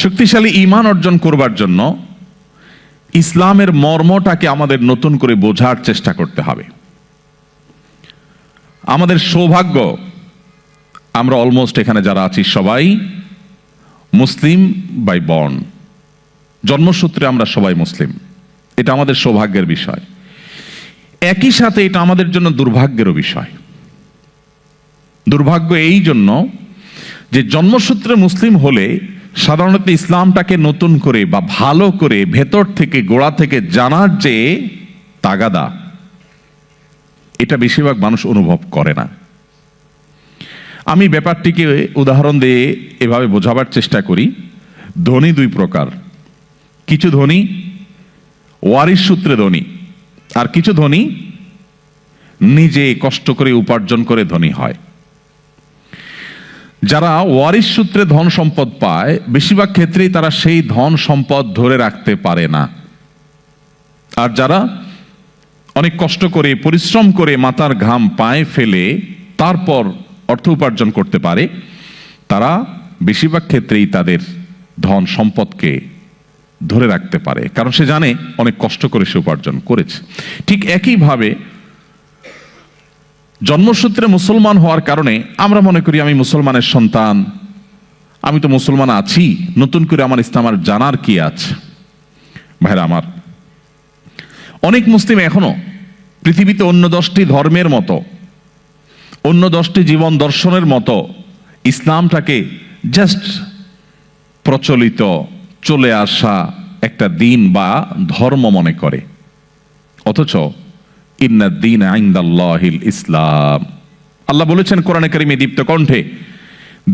শক্তিশালী ঈমান অর্জন করবার জন্য ইসলামের মর্মটাকে আমাদের নতুন করে বোঝার চেষ্টা করতে হবে। আমাদের সৌভাগ্য, আমরা অলমোস্ট এখানে যারা আছি সবাই মুসলিম বাই বর্ন জন্মসূত্রে আমরা সবাই মুসলিম। এটা আমাদের সৌভাগ্যের বিষয়। একই সাথে এটা আমাদের জন্য দুর্ভাগ্যেরও বিষয়। দুর্ভাগ্য এই জন্য যে জন্মসূত্রে মুসলিম হলে সাধারণত ইসলামটাকে নতুন করে বা ভালো করে ভেতর থেকে গোড়া থেকে জানার যে তাগাদা, এটা বেশিরভাগ মানুষ অনুভব করে না। আমি ব্যাপারটিকে উদাহরণ দিয়ে এভাবে বোঝাবার চেষ্টা করি। ধনী দুই প্রকার। কিছু ধনী ওয়ারিশ সূত্রে ধনী আর কিছু ধনী নিজে কষ্ট করে উপার্জন করে ধনী হয়। যারা ওয়ারিস সূত্রে ধন সম্পদ পায়, বেশিরভাগ ক্ষেত্রেই তারা সেই ধন সম্পদ ধরে রাখতে পারে না। আর যারা অনেক কষ্ট করে, পরিশ্রম করে মাথার ঘাম পায়ে ফেলে, তারপর অর্থ উপার্জন করতে পারে, তারা বেশিরভাগ ক্ষেত্রেই তাদের ধন সম্পদকে ধরে রাখতে পারে। কারণ সে জানে অনেক কষ্ট করে সে উপার্জন করেছে। ঠিক একইভাবে জন্মসূত্রে মুসলমান হওয়ার কারণে আমরা মনে করি আমি মুসলমানের সন্তান। আমি তো মুসলমান আছি, নতুন করে আমার ইসলাম আর জানার কি আছে? ভাইরা আমার, অনেক মুসলিম এখনও পৃথিবীতে অন্য দশটি ধর্মের মতো, অন্য দশটি জীবন দর্শনের মতো ইসলামটাকে জাস্ট প্রচলিত, চলে আসা একটা দিন বা ধর্ম মনে করে। অথচ ইসলাম। আল্লাহ বলেছেন কোরআনে কারিমে দীপ্ত কণ্ঠে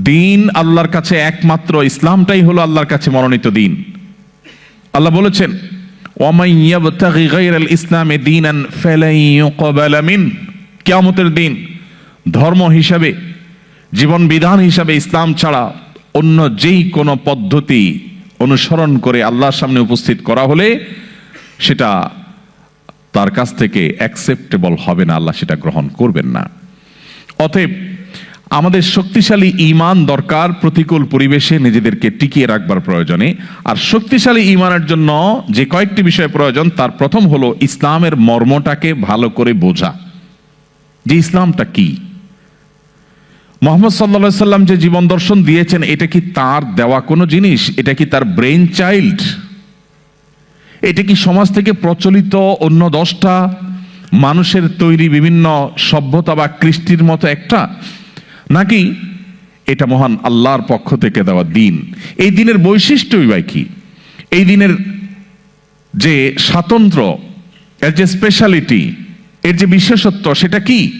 দিন আল্লাহর কাছে একমাত্র, ইসলামটাই হলো আল্লাহর কাছে মনোনীত দিন আল্লাহ বলেছেন ইসলামে কিয়ামতের দিন ধর্ম হিসাবে, জীবন বিধান হিসাবে ইসলাম ছাড়া অন্য যেই কোনো পদ্ধতি অনুসরণ করে আল্লাহর সামনে উপস্থিত করা হলে সেটা তার কাছ থেকে অ্যাকসেপ্টেবল হবে না, আল্লাহ সেটা গ্রহণ করবেন না। অতএব আমাদের শক্তিশালী ঈমান দরকার প্রতিকূল পরিবেশে নিজেদেরকে টিকিয়ে রাখবার প্রয়োজনে। আর শক্তিশালী ঈমানের জন্য যে কয়েকটি বিষয় প্রয়োজন, তার প্রথম হলো ইসলামের মর্মটাকে ভালো করে বোঝা। যে ইসলামটা কি? মোহাম্মদ সাল্লা সাল্লাম যে জীবন দর্শন দিয়েছেন, এটা কি তার দেওয়া কোনো জিনিস? এটা কি তার ব্রেন চাইল্ড এটা কি সমাজ থেকে প্রচলিত অন্য দশটা? মানুষের তৈরি বিভিন্ন সভ্যতা বা কৃষ্টির মতো একটা? নাকি এটা মহান আল্লাহর পক্ষ থেকে দেওয়া দিন? এই দিনের বৈশিষ্ট্যই বা কি? এই দিনের যে স্বাতন্ত্র, এর যে স্পেশালিটি এর যে বিশেষত্ব, সেটা কি?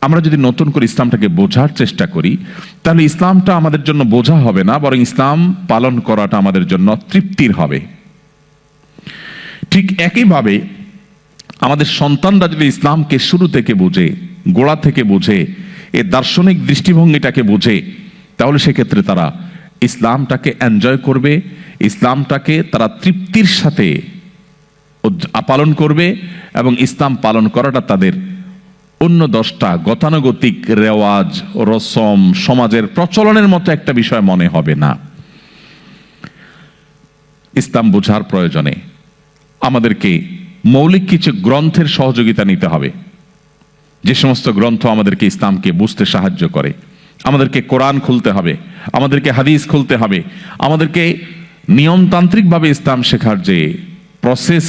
আমরা যদি নতুন করে ইসলামটাকে বোঝার চেষ্টা করি, তাহলে ইসলামটা আমাদের জন্য বোঝা হবে না, বরং ইসলাম পালন করাটা আমাদের জন্য তৃপ্তির হবে। ঠিক একইভাবে আমাদের সন্তানরা যদি ইসলামকে শুরু থেকে বোঝে, গোড়া থেকে বোঝে এর দার্শনিক দৃষ্টিভঙ্গিটাকে বোঝে, তাহলে সেক্ষেত্রে তারা ইসলামটাকে এনজয় করবে, ইসলামটাকে তারা তৃপ্তির সাথে পালন করবে এবং ইসলাম পালন করাটা তাদের অন্য দশটা গতানুগতিক রেওয়াজ, রসম, সমাজের প্রচলনের মতো একটা বিষয় মনে হবে না। ইসলাম বোঝার প্রয়োজনে আমাদেরকে মৌলিক কিছু গ্রন্থের সহযোগিতা নিতে হবে। যে সমস্ত গ্রন্থ আমাদেরকে ইসলামকে বুঝতে সাহায্য করে, আমাদেরকে কোরআন খুলতে হবে, আমাদেরকে হাদিস খুলতে হবে, আমাদেরকে নিয়মতান্ত্রিকভাবে ইসলাম শেখার যে প্রসেস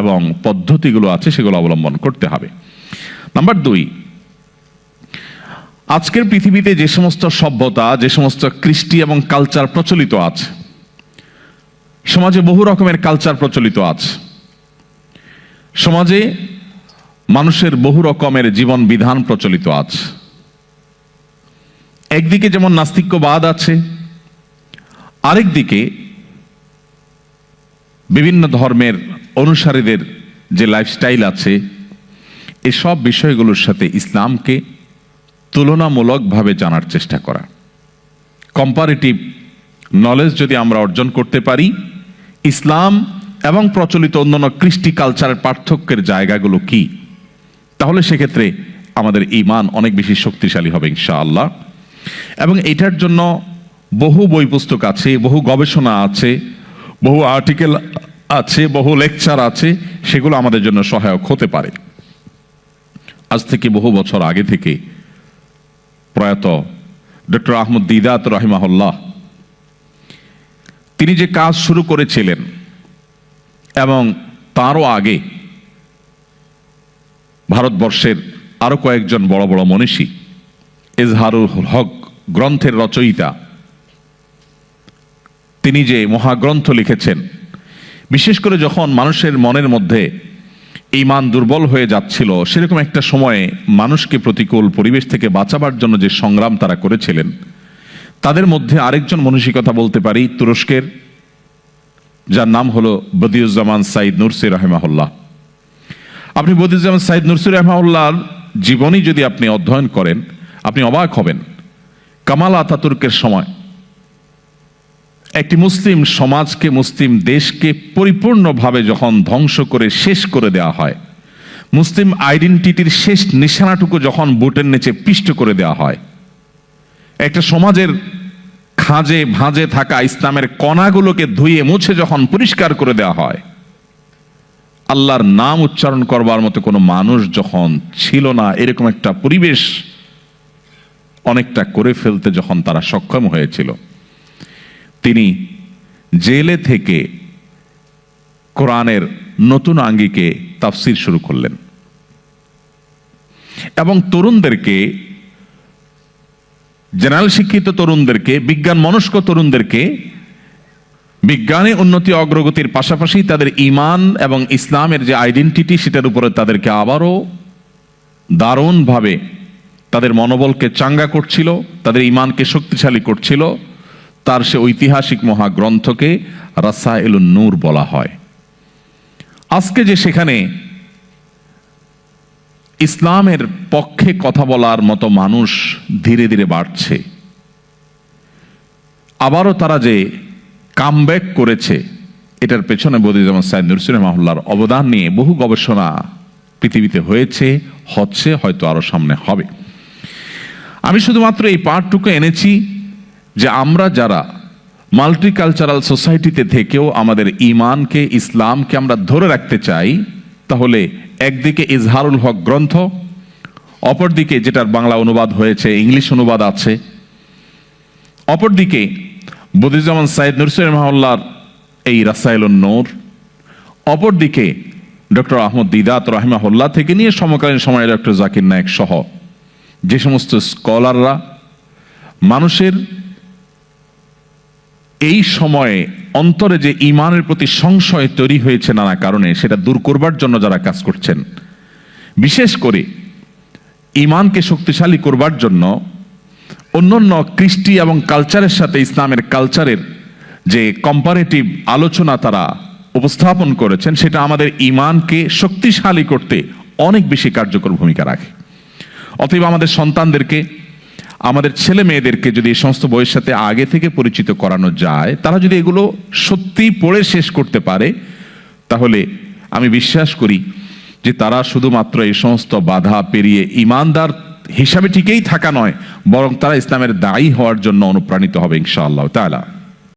এবং পদ্ধতিগুলো আছে, সেগুলো অবলম্বন করতে হবে। নাম্বার দুই, আজকের পৃথিবীতে যে সমস্ত সভ্যতা, যে সমস্ত কৃষ্টি এবং কালচার প্রচলিত আছে, সমাজে বহু রকমের কালচার প্রচলিত আছে। সমাজে মানুষের বহু রকমের জীবন বিধান প্রচলিত আছে একদিকে যেমন নাস্তিক্যবাদ আছে, আরেকদিকে বিভিন্ন ধর্মের অনুসারীদের যে লাইফস্টাইল আছে, এসব বিষয়গুলোর সাথে ইসলামকে তুলনামূলকভাবে জানার চেষ্টা করা। কম্পারেটিভ নলেজ যদি আমরা অর্জন করতে পারি, ইসলাম এবং প্রচলিত অন্যান্য কৃষ্টি কালচারের পার্থক্যের জায়গাগুলো কি? তাহলে সেক্ষেত্রে আমাদের ইমান অনেক বেশি শক্তিশালী হবে, ইনশাআল্লাহ। এবং এটার জন্য বহু বই পুস্তক আছে, বহু গবেষণা আছে, বহু আর্টিকেল আছে, বহু লেকচার আছে, সেগুলো আমাদের জন্য সহায়ক হতে পারে। আজ থেকে বহু বছর আগে থেকে প্রয়াত ডক্টর আহমদ দিদাত রহিমাহুল্লাহ, তিনি যে কাজ শুরু করেছিলেন এবং তারও আগে ভারতবর্ষের আরও কয়েকজন বড় বড় মনীষী, এজহারুল হক গ্রন্থের রচয়িতা, তিনি যে মহাগ্রন্থ লিখেছেন, বিশেষ করে যখন মানুষের মনের মধ্যে ইমান দুর্বল হয়ে যাচ্ছিল, সেরকম একটা সময়ে মানুষকে প্রতিকূল পরিবেশ থেকে বাঁচাবার জন্য যে সংগ্রাম তারা করেছিলেন, তাদের মধ্যে আরেকজন মনীষী কথা বলতে পারি, তুরস্কের যার নাম হলো বদিউজ্জামান সাইদ নুরসি রহেমাহুল্লাহ। আপনি বদিউজ্জামান সাইদ নুরসি রহমাউল্লাহর জীবনী যদি আপনি অধ্যয়ন করেন, আপনি অবাক হবেন। কামাল আতাতুর্কের সময় একটি মুসলিম সমাজকে, মুসলিম দেশকে পরিপূর্ণভাবে যখন ধ্বংস করে শেষ করে দেওয়া হয়, মুসলিম আইডেন্টিটির শেষ নিশানাটুকু যখন বুটের নিচে পিষ্ট করে দেওয়া হয়, একটা সমাজের খাঁজে ভাঁজে থাকা ইসলামের কণাগুলোকে ধুয়ে মুছে যখন পরিষ্কার করে দেওয়া হয়, আল্লাহর নাম উচ্চারণ করবার মতো কোনো মানুষ যখন ছিল না, এরকম একটা পরিবেশ অনেকটা করে ফেলতে যখন তারা সক্ষম হয়েছিল। তিনি জেলে থেকে কোরআনের নতুন আঙ্গিকে তাফসির শুরু করলেন। এবং তরুণদেরকে জেনারেল শিক্ষিত তরুণদেরকে, বিজ্ঞান মনস্ক তরুণদেরকে, বিজ্ঞানে উন্নতি অগ্রগতির পাশাপাশি তাদের ইমান এবং ইসলামের যে আইডেন্টিটি সেটার উপরে তাদেরকে আবারও দারুণভাবে তাদের মনোবলকে চাঙ্গা করছিল, তাদের ইমানকে শক্তিশালী করছিল, তার সে ঐতিহাসিক মহাগ্রন্থকে রাসা এল নূর বলা হয়। আজকে যে সেখানে ইসলামের পক্ষে কথা বলার মতো মানুষ ধীরে ধীরে বাড়ছে। আবারও তারা যে কামব্যাক করেছে, এটার পেছনে বদিজামান সাইদ নুরসিন অবদান নিয়ে বহু গবেষণা পৃথিবীতে হয়েছে, হচ্ছে, হয়তো আরও সামনে হবে। আমি শুধুমাত্র এই পার্টটুকু এনেছি যে আমরা যারা মাল্টিকালচারাল সোসাইটিতে থেকেও আমাদের ইমানকে ইসলামকে আমরা ধরে রাখতে চাই, তাহলে একদিকে ইজহারুল হক গ্রন্থ, অপরদিকে যেটার বাংলা অনুবাদ হয়েছে, ইংলিশ অনুবাদ আছে। অপরদিকে বদিজামান সাইদ নুরসুল মাহল্লার এই রাসাইল নূর। অপরদিকে ডক্টর আহমদ দিদাত রাহিমাহুল্লাহ থেকে নিয়ে সমকালীন সময়ে ডক্টর জাকির নায়ক সহ যে সমস্ত স্কলাররা, মানুষের এই সময়ে অন্তরে যে ইমানের প্রতি সংশয় তৈরি হয়েছে নানা কারণে, সেটা দূর করবার জন্য যারা কাজ করছেন। বিশেষ করে ইমানকে শক্তিশালী করবার জন্য অন্যান্য কৃষ্টি এবং কালচারের সাথে ইসলামের কালচারের যে কম্পারেটিভ আলোচনা তারা উপস্থাপন করেছেন, সেটা আমাদের ইমানকে শক্তিশালী করতে অনেক বেশি কার্যকর ভূমিকা রাখে। অতএব আমাদের সন্তানদেরকে আমাদের ছেলে মেয়েদেরকে যদি এই সমস্ত বইয়ের সাথে আগে থেকে পরিচিত করানো যায়, তারা যদি এগুলো সত্যি পড়ে শেষ করতে পারে, তাহলে আমি বিশ্বাস করি যে তারা শুধুমাত্র এই সমস্ত বাধা পেরিয়ে ইমানদার হিসাবে ঠিকই থাকা নয়, বরং তারা ইসলামের দায়ী হওয়ার জন্য অনুপ্রাণিত হবে ইনশাআল্লাহ তাআলা।